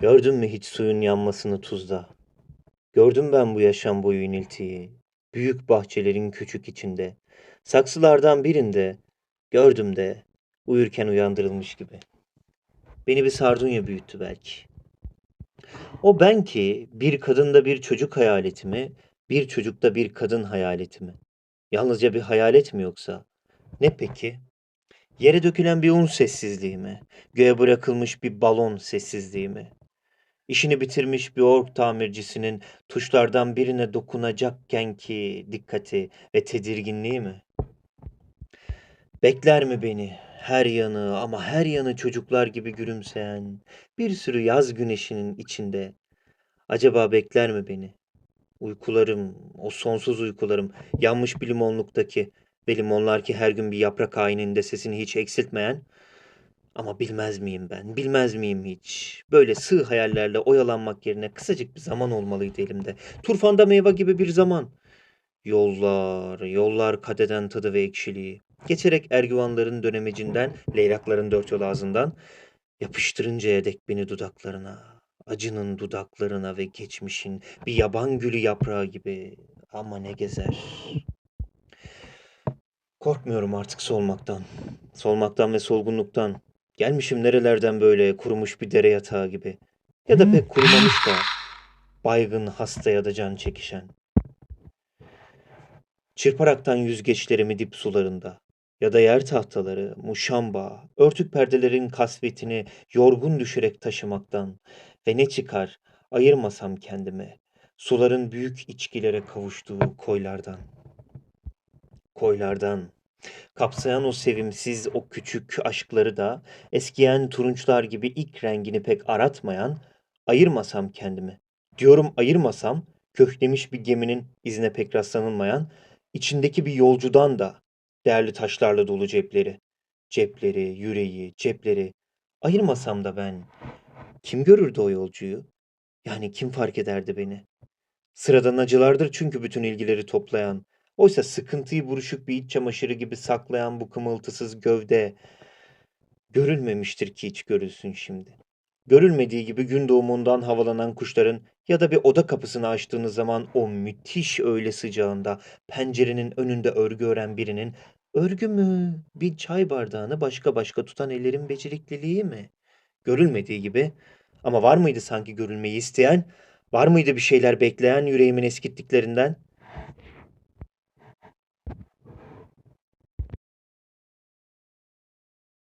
Gördün mü hiç suyun yanmasını tuzda? Gördüm ben bu yaşam boyu iniltiyi. Büyük bahçelerin küçük içinde. Saksılardan birinde gördüm de uyurken uyandırılmış gibi. Beni bir sardunya büyüttü belki. O ben ki bir kadında bir çocuk hayaleti mi, bir çocukta bir kadın hayaleti mi? Yalnızca bir hayalet mi yoksa? Ne peki? Yere dökülen bir un sessizliği mi? Göğe bırakılmış bir balon sessizliği mi? İşini bitirmiş bir org tamircisinin tuşlardan birine dokunacakken ki dikkati ve tedirginliği mi? Bekler mi beni her yanı ama her yanı çocuklar gibi gülümseyen bir sürü yaz güneşinin içinde? Acaba bekler mi beni? Uykularım, o sonsuz uykularım, yanmış bir limonluktaki ve limonlar ki her gün bir yaprak ayininde sesini hiç eksiltmeyen ama bilmez miyim ben, bilmez miyim hiç? Böyle sığ hayallerle oyalanmak yerine kısacık bir zaman olmalıydı elimde. Turfanda meyve gibi bir zaman. Yollar, yollar kadeden tadı ve ekşiliği. Geçerek ergüvanların dönemecinden, leylakların dört yol ağzından, yapıştırıncaya dek beni dudaklarına, acının dudaklarına ve geçmişin bir yaban gülü yaprağı gibi. Ama ne gezer. Korkmuyorum artık solmaktan. Solmaktan ve solgunluktan. Gelmişim nerelerden böyle kurumuş bir dere yatağı gibi. Ya da pek kurumamış da baygın hasta ya da can çekişen. Çırparaktan yüzgeçlerimi dip sularında ya da yer tahtaları, muşamba, örtük perdelerin kasvetini yorgun düşerek taşımaktan ve ne çıkar ayırmasam kendime suların büyük içkilere kavuştuğu koylardan. Koylardan. Kapsayan o sevimsiz, o küçük aşkları da eskiyen turunçlar gibi ilk rengini pek aratmayan, ayırmasam kendimi. Diyorum ayırmasam, köklemiş bir geminin izine pek rastlanılmayan, içindeki bir yolcudan da değerli taşlarla dolu cepleri. Cepleri, yüreği, cepleri. Ayırmasam da ben, kim görürdü o yolcuyu? Yani kim fark ederdi beni? Sıradan acılardır çünkü bütün ilgileri toplayan. Oysa sıkıntıyı buruşuk bir iç çamaşırı gibi saklayan bu kımıltısız gövde görülmemiştir ki hiç görülsün şimdi. Görülmediği gibi gün doğumundan havalanan kuşların ya da bir oda kapısını açtığınız zaman o müthiş öğle sıcağında pencerenin önünde örgü ören birinin örgü mü, bir çay bardağını başka başka tutan ellerin becerikliliği mi? Görülmediği gibi ama var mıydı sanki görülmeyi isteyen? Var mıydı bir şeyler bekleyen yüreğimin eskittiklerinden?